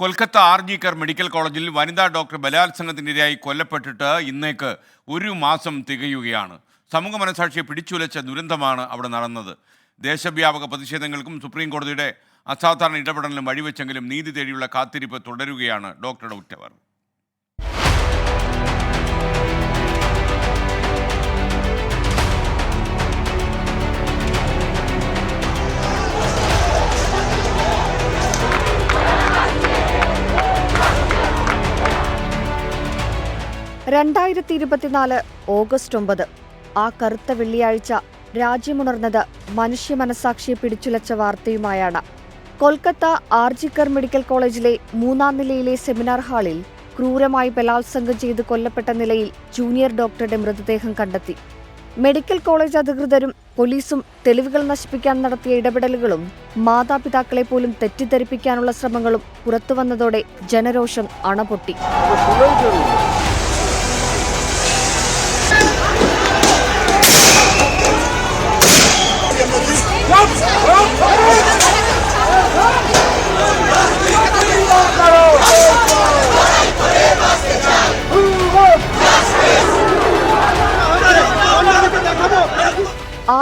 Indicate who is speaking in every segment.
Speaker 1: Kolkata R G Kar medical കോളേജിൽ വനിതാ doctor ബലാത്സംഗത്തിനിരയായി കൊല്ലപ്പെട്ടിട്ട് ഇന്നേക്ക് ഒരു മാസം തികയുകയാണ്. സമൂഹ മനസാക്ഷിയെ പിടിച്ചുലച്ച ദുരന്തമാണ് അവിടെ നടന്നത്. ദേശവ്യാപക പ്രതിഷേധങ്ങൾക്കും സുപ്രീം കോടതിയുടെ അസാധാരണ ഇടപെടലിനും വഴിവെച്ചെങ്കിലും നീതി തേടിയുള്ള കാത്തിരിപ്പ് തുടരുകയാണ് ഡോക്ടറുടെ ഉറ്റവർ.
Speaker 2: രണ്ടായിരത്തി ഇരുപത്തിനാല് ഓഗസ്റ്റ് ഒമ്പത്. ആ കറുത്ത വെള്ളിയാഴ്ച രാജ്യമുണർന്നത് മനുഷ്യ മനസാക്ഷിയെ പിടിച്ചുലച്ച വാർത്തയുമായാണ്. കൊൽക്കത്ത ആർജിക്കർ മെഡിക്കൽ കോളേജിലെ മൂന്നാം നിലയിലെ സെമിനാർ ഹാളിൽ ക്രൂരമായി ബലാത്സംഗം ചെയ്ത് കൊല്ലപ്പെട്ട നിലയിൽ ജൂനിയർ ഡോക്ടറുടെ മൃതദേഹം കണ്ടെത്തി. മെഡിക്കൽ കോളേജ് അധികൃതരും പോലീസും തെളിവുകൾ നശിപ്പിക്കാൻ നടത്തിയ ഇടപെടലുകളും മാതാപിതാക്കളെ പോലും തെറ്റിദ്ധരിപ്പിക്കാനുള്ള ശ്രമങ്ങളും പുറത്തുവന്നതോടെ ജനരോഷം അണപൊട്ടി.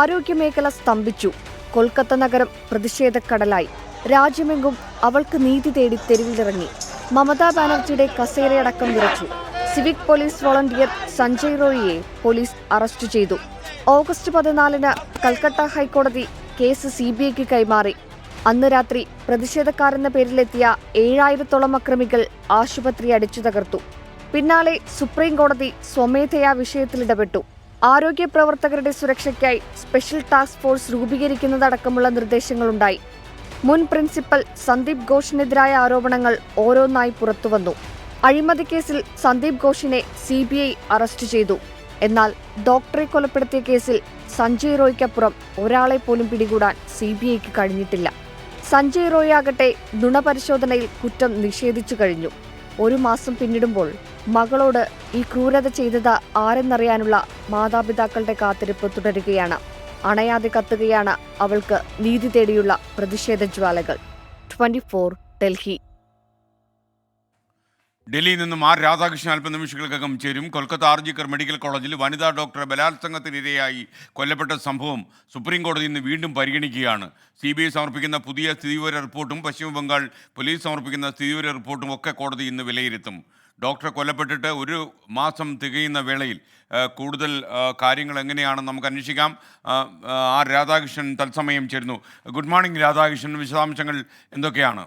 Speaker 2: ആരോഗ്യമേഖല സ്തംഭിച്ചു. കൊൽക്കത്ത നഗരം പ്രതിഷേധക്കടലായി. രാജ്യമെങ്കും അവൾക്ക് നീതി തേടി തെരുവിലിറങ്ങി. മമതാ ബാനർജിയുടെ കസേരയടക്കം വിറച്ചു. സിവിക് പോലീസ് വോളണ്ടിയർ സഞ്ജയ് റോയിയെ പോലീസ് അറസ്റ്റ് ചെയ്തു. ഓഗസ്റ്റ് പതിനാലിന് കൽക്കട്ട ഹൈക്കോടതി കേസ് സി ബി ഐക്ക് കൈമാറി. അന്ന് രാത്രി പ്രതിഷേധക്കാരെന്ന പേരിലെത്തിയ ഏഴായിരത്തോളം അക്രമികൾ ആശുപത്രി അടിച്ചു തകർത്തു പിന്നാലെ സുപ്രീം കോടതി സ്വമേധയാ വിഷയത്തിൽ ഇടപെട്ടു. ആരോഗ്യ പ്രവർത്തകരുടെ സുരക്ഷയ്ക്കായി സ്പെഷ്യൽ ടാസ്ക് ഫോഴ്സ് രൂപീകരിക്കുന്നതടക്കമുള്ള നിർദ്ദേശങ്ങളുണ്ടായി. മുൻ പ്രിൻസിപ്പൽ സന്ദീപ് ഘോഷിനെതിരായ ആരോപണങ്ങൾ ഓരോന്നായി പുറത്തുവന്നു. അഴിമതി കേസിൽ സന്ദീപ് ഘോഷിനെ സി ബി ഐ അറസ്റ്റ് ചെയ്തു. എന്നാൽ ഡോക്ടറെ കൊലപ്പെടുത്തിയ കേസിൽ സഞ്ജയ് റോയ്ക്കപ്പുറം ഒരാളെ പോലും പിടികൂടാൻ സി ബി ഐക്ക് കഴിഞ്ഞിട്ടില്ല. സഞ്ജയ് റോയ് ആകട്ടെ നുണപരിശോധനയിൽ കുറ്റം നിഷേധിച്ചു കഴിഞ്ഞു. ഒരു മാസം പിന്നിടുമ്പോൾ മകളോട് ഈ ക്രൂരത ചെയ്തത് ആരെന്നറിയാനുള്ള മാതാപിതാക്കളുടെ കാത്തിരിപ്പ് തുടരുകയാണ്. അണയാതെ കത്തുകയാണ് അവൾക്ക് നീതി തേടിയുള്ള പ്രതിഷേധ ജ്വാലകൾ ട്വന്റി ഡൽഹി.
Speaker 1: ഡൽഹിയിൽ നിന്നും ആർ രാധാകൃഷ്ണൻ അല്പ അല്പനിമിഷങ്ങൾക്കകം ചേരും. Kolkata R G Kar medical കോളേജിൽ വനിതാ ഡോക്ടറെ ബലാത്സംഗത്തിനിരയായി കൊല്ലപ്പെട്ട സംഭവം സുപ്രീം കോടതി ഇന്ന് വീണ്ടും പരിഗണിക്കുകയാണ്. സി ബി ഐ സമർപ്പിക്കുന്ന പുതിയ സ്ഥിതിവിവര റിപ്പോർട്ടും പശ്ചിമബംഗാൾ പോലീസ് സമർപ്പിക്കുന്ന സ്ഥിതിവിവര റിപ്പോർട്ടും ഒക്കെ കോടതി ഇന്ന് വിലയിരുത്തും. ഡോക്ടറെ കൊല്ലപ്പെട്ടിട്ട് ഒരു മാസം തികയുന്ന വേളയിൽ കൂടുതൽ കാര്യങ്ങൾ എങ്ങനെയാണെന്ന് നമുക്ക് അന്വേഷിക്കാം. ആർ രാധാകൃഷ്ണൻ തത്സമയം ചേരുന്നു. Good morning Radhakrishnan. വിശദാംശങ്ങൾ എന്തൊക്കെയാണ്?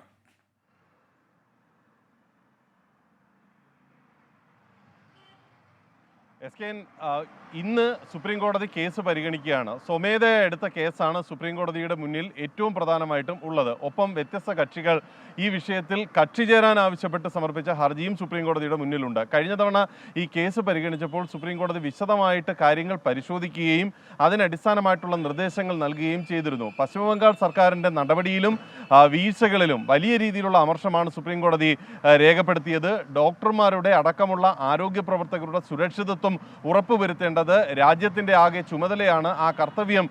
Speaker 3: എസ് കെ ഇന്ന് സുപ്രീം കോടതി കേസ് പരിഗണിക്കുകയാണ്. സ്വമേധയാ എടുത്ത കേസാണ് സുപ്രീം കോടതിയുടെ മുന്നിൽ ഏറ്റവും പ്രധാനമായിട്ടും ഉള്ളത്. ഒപ്പം വ്യത്യസ്ത കക്ഷികൾ ഈ വിഷയത്തിൽ കക്ഷി ചേരാൻ ആവശ്യപ്പെട്ട് സമർപ്പിച്ച ഹർജിയും സുപ്രീം കോടതിയുടെ മുന്നിലുണ്ട്. കഴിഞ്ഞ തവണ ഈ കേസ് പരിഗണിച്ചപ്പോൾ സുപ്രീം കോടതി വിശദമായിട്ട് കാര്യങ്ങൾ പരിശോധിക്കുകയും അതിനടിസ്ഥാനമായിട്ടുള്ള നിർദ്ദേശങ്ങൾ നൽകുകയും ചെയ്തിരുന്നു. പശ്ചിമബംഗാൾ സർക്കാരിന്റെ നടപടിയിലും വീഴ്ചകളിലും വലിയ രീതിയിലുള്ള അമർഷമാണ് സുപ്രീം കോടതി രേഖപ്പെടുത്തിയത്. ഡോക്ടർമാരുടെ അടക്കമുള്ള ആരോഗ്യ പ്രവർത്തകരുടെ സുരക്ഷിതത്വം ഉറപ്പുവരുത്തേണ്ടത് രാജ്യത്തിന്റെ ആകെ ചുമതലയാണ് ആ കർത്തവ്യം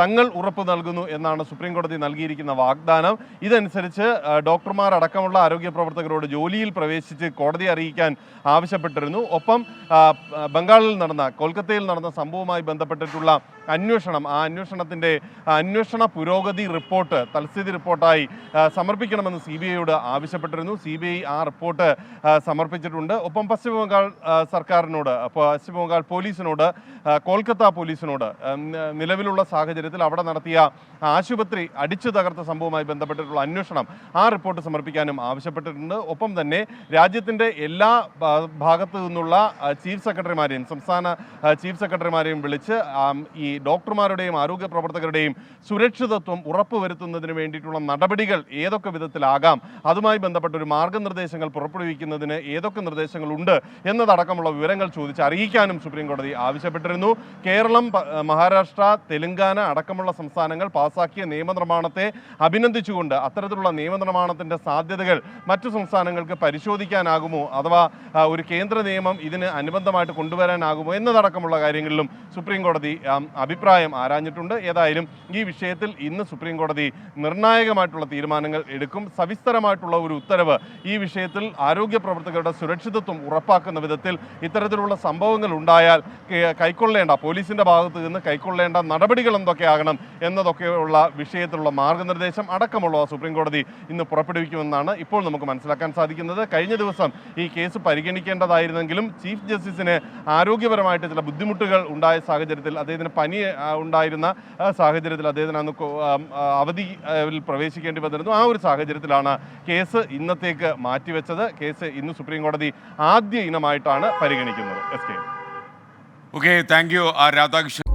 Speaker 3: തങ്ങൾ ഉറപ്പ് നൽകുന്നു എന്നാണ് സുപ്രീം കോടതി നൽകിയിരിക്കുന്ന വാഗ്ദാനം. ഇതനുസരിച്ച് ഡോക്ടർമാർ അടക്കമുള്ള ആരോഗ്യ പ്രവർത്തകരോട് ജോലിയിൽ പ്രവേശിച്ച് കോടതി അറിയിക്കാൻ ആവശ്യപ്പെട്ടിരുന്നു. ഒപ്പം ബംഗാളിൽ നടന്ന കൊൽക്കത്തയിൽ നടന്ന സംഭവവുമായി ബന്ധപ്പെട്ടിട്ടുള്ള അന്വേഷണം ആ അന്വേഷണത്തിന്റെ അന്വേഷണ പുരോഗതി റിപ്പോർട്ട് തൽസ്ഥിതി റിപ്പോർട്ടായി സമർപ്പിക്കണമെന്ന് സി ബി ഐയോട് ആവശ്യപ്പെട്ടിരുന്നു. സി ബി ഐ ആ റിപ്പോർട്ട് സമർപ്പിച്ചിട്ടുണ്ട്. ഒപ്പം പശ്ചിമ ബംഗാൾ സർക്കാരിനോട് പശ്ചിമ ബംഗാൾ പോലീസിനോട് കൊൽക്കത്ത പോലീസിനോട് നിലവിലുള്ള സാഹചര്യത്തിൽ അവിടെ നടത്തിയ ആശുപത്രി അടിച്ചു തകർത്ത സംഭവവുമായി ബന്ധപ്പെട്ടിട്ടുള്ള അന്വേഷണം ആ റിപ്പോർട്ട് സമർപ്പിക്കാനും ആവശ്യപ്പെട്ടിട്ടുണ്ട്. ഒപ്പം തന്നെ രാജ്യത്തിന്റെ എല്ലാ ഭാഗത്തു നിന്നുള്ള ചീഫ് സെക്രട്ടറിമാരെയും സംസ്ഥാന ചീഫ് സെക്രട്ടറിമാരെയും വിളിച്ച് ഈ ഡോക്ടർമാരുടെയും ആരോഗ്യ പ്രവർത്തകരുടെയും സുരക്ഷിതത്വം ഉറപ്പുവരുത്തുന്നതിന് വേണ്ടിയിട്ടുള്ള നടപടികൾ ഏതൊക്കെ വിധത്തിലാകാം അതുമായി ബന്ധപ്പെട്ട ഒരു മാർഗനിർദ്ദേശങ്ങൾ പുറപ്പെടുവിക്കുന്നതിന് ഏതൊക്കെ നിർദ്ദേശങ്ങളുണ്ട് എന്നതടക്കമുള്ള വിവരങ്ങൾ ചോദിച്ച് അറിയാൻ അറിയിക്കാനും സുപ്രീം കോടതി ആവശ്യപ്പെട്ടിരുന്നു. കേരളം മഹാരാഷ്ട്ര തെലങ്കാന അടക്കമുള്ള സംസ്ഥാനങ്ങൾ പാസാക്കിയ നിയമനിർമ്മാണത്തെ അഭിനന്ദിച്ചുകൊണ്ട് അത്തരത്തിലുള്ള നിയമനിർമ്മാണത്തിന്റെ സാധ്യതകൾ മറ്റു സംസ്ഥാനങ്ങൾക്ക് പരിശോധിക്കാനാകുമോ അഥവാ ഒരു കേന്ദ്ര നിയമം ഇതിന് അനുബന്ധമായിട്ട് കൊണ്ടുവരാനാകുമോ എന്നതടക്കമുള്ള കാര്യങ്ങളിലും സുപ്രീം കോടതി അഭിപ്രായം ആരാഞ്ഞിട്ടുണ്ട്. ഏതായാലും ഈ വിഷയത്തിൽ ഇന്ന് സുപ്രീം കോടതി നിർണായകമായിട്ടുള്ള തീരുമാനങ്ങൾ എടുക്കും. സവിസ്തരമായിട്ടുള്ള ഒരു ഉത്തരവ് ഈ വിഷയത്തിൽ ആരോഗ്യ പ്രവർത്തകരുടെ സുരക്ഷിതത്വം ഉറപ്പാക്കുന്ന വിധത്തിൽ ഇത്തരത്തിലുള്ള സംഭവങ്ങൾ ഉണ്ടായാൽ കൈക്കൊള്ളേണ്ട പോലീസിന്റെ ഭാഗത്ത് നിന്ന് കൈക്കൊള്ളേണ്ട നടപടികൾ എന്തൊക്കെയാകണം എന്നതൊക്കെയുള്ള വിഷയത്തിലുള്ള മാർഗനിർദ്ദേശം അടക്കമുള്ള സുപ്രീം കോടതി ഇന്ന് പുറപ്പെടുവിക്കുമെന്നാണ് ഇപ്പോൾ നമുക്ക് മനസ്സിലാക്കാൻ സാധിക്കുന്നത്. കഴിഞ്ഞ ദിവസം ഈ കേസ് പരിഗണിക്കേണ്ടതായിരുന്നെങ്കിലും ചീഫ് ജസ്റ്റിസിന് ആരോഗ്യപരമായിട്ട് ചില ബുദ്ധിമുട്ടുകൾ ഉണ്ടായ സാഹചര്യത്തിൽ അദ്ദേഹത്തിന് പനി ഉണ്ടായിരുന്ന സാഹചര്യത്തിൽ അദ്ദേഹത്തിന് അന്ന് അവധി അവധിയിൽ പ്രവേശിക്കേണ്ടി വന്നിരുന്നു. ആ ഒരു സാഹചര്യത്തിലാണ് കേസ് ഇന്നത്തേക്ക് മാറ്റിവെച്ചത്. കേസ് ഇന്ന് സുപ്രീം കോടതി ആദ്യ ഇനമായിട്ടാണ് പരിഗണിക്കുന്നത്. S K.
Speaker 1: Okay thank you Radhakrishnan